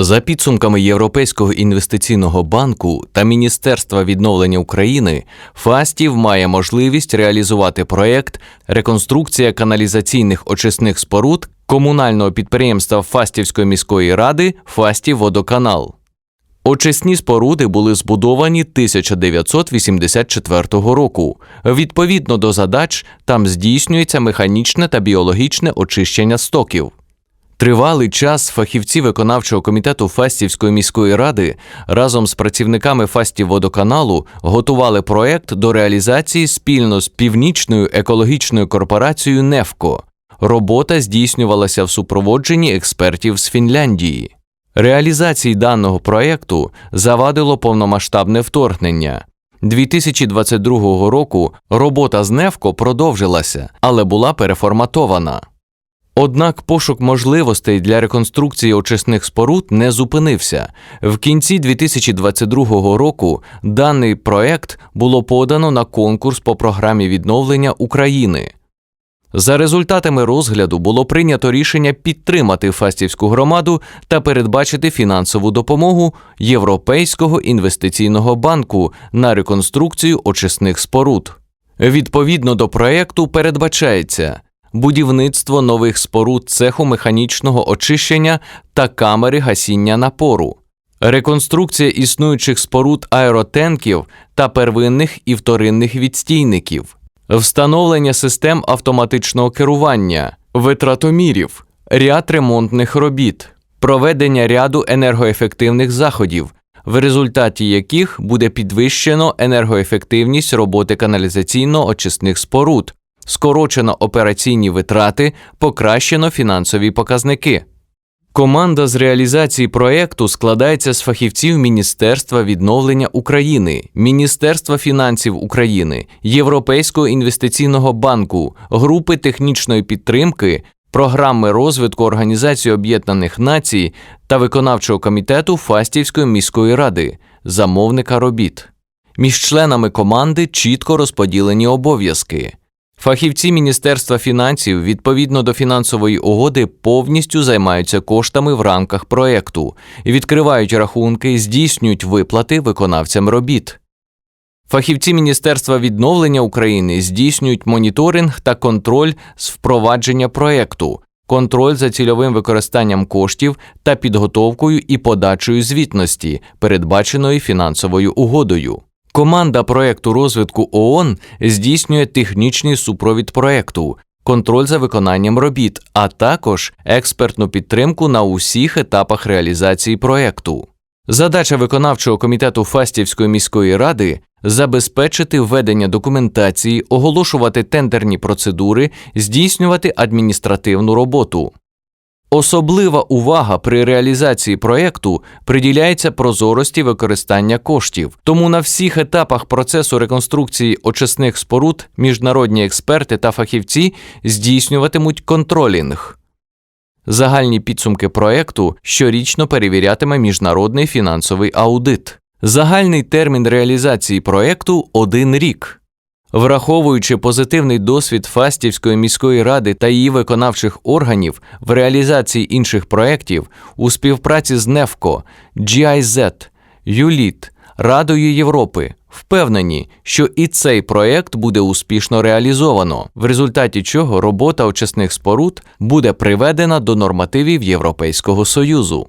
За підсумками Європейського інвестиційного банку та Міністерства відновлення України, Фастів має можливість реалізувати проєкт реконструкція каналізаційних очисних споруд комунального підприємства Фастівської міської ради Фастів Водоканал. Очисні споруди були збудовані 1984 року. Відповідно до задач, там здійснюється механічне та біологічне очищення стоків. Тривалий час фахівці виконавчого комітету Фастівської міської ради разом з працівниками Фастівводоканалу готували проект до реалізації спільно з північною екологічною корпорацією Нефко. Робота здійснювалася в супроводженні експертів з Фінляндії. Реалізації даного проекту завадило повномасштабне вторгнення. 2022 року робота з Нефко продовжилася, але була переформатована. Однак пошук можливостей для реконструкції очисних споруд не зупинився. В кінці 2022 року даний проект було подано на конкурс по програмі відновлення України. За результатами розгляду було прийнято рішення підтримати Фастівську громаду та передбачити фінансову допомогу Європейського інвестиційного банку на реконструкцію очисних споруд. Відповідно до проекту передбачається будівництво нових споруд цеху механічного очищення та камери гасіння напору, реконструкція існуючих споруд аеротенків та первинних і вторинних відстійників, встановлення систем автоматичного керування, витратомірів, ряд ремонтних робіт, проведення ряду енергоефективних заходів, в результаті яких буде підвищено енергоефективність роботи каналізаційно-очисних споруд, скорочено операційні витрати, покращено фінансові показники. Команда з реалізації проекту складається з фахівців Міністерства відновлення України, Міністерства фінансів України, Європейського інвестиційного банку, групи технічної підтримки, програми розвитку Організації Об'єднаних Націй та виконавчого комітету Фастівської міської ради, замовника робіт. Між членами команди чітко розподілені обов'язки. Фахівці Міністерства фінансів відповідно до фінансової угоди повністю займаються коштами в рамках проекту, відкривають рахунки, здійснюють виплати виконавцям робіт. Фахівці Міністерства відновлення України здійснюють моніторинг та контроль з впровадження проекту, контроль за цільовим використанням коштів та підготовкою і подачею звітності, передбаченої фінансовою угодою. Команда проекту розвитку ООН здійснює технічний супровід проекту, контроль за виконанням робіт, а також експертну підтримку на усіх етапах реалізації проекту. Задача виконавчого комітету Фастівської міської ради забезпечити введення документації, оголошувати тендерні процедури, здійснювати адміністративну роботу. Особлива увага при реалізації проєкту приділяється прозорості використання коштів, тому на всіх етапах процесу реконструкції очисних споруд міжнародні експерти та фахівці здійснюватимуть контролінг. Загальні підсумки проєкту щорічно перевірятиме міжнародний фінансовий аудит. Загальний термін реалізації проєкту – один рік. Враховуючи позитивний досвід Фастівської міської ради та її виконавчих органів в реалізації інших проєктів у співпраці з НЕФКО, GIZ, ЮЛІТ, Радою Європи, впевнені, що і цей проєкт буде успішно реалізовано, в результаті чого робота очисних споруд буде приведена до нормативів Європейського Союзу.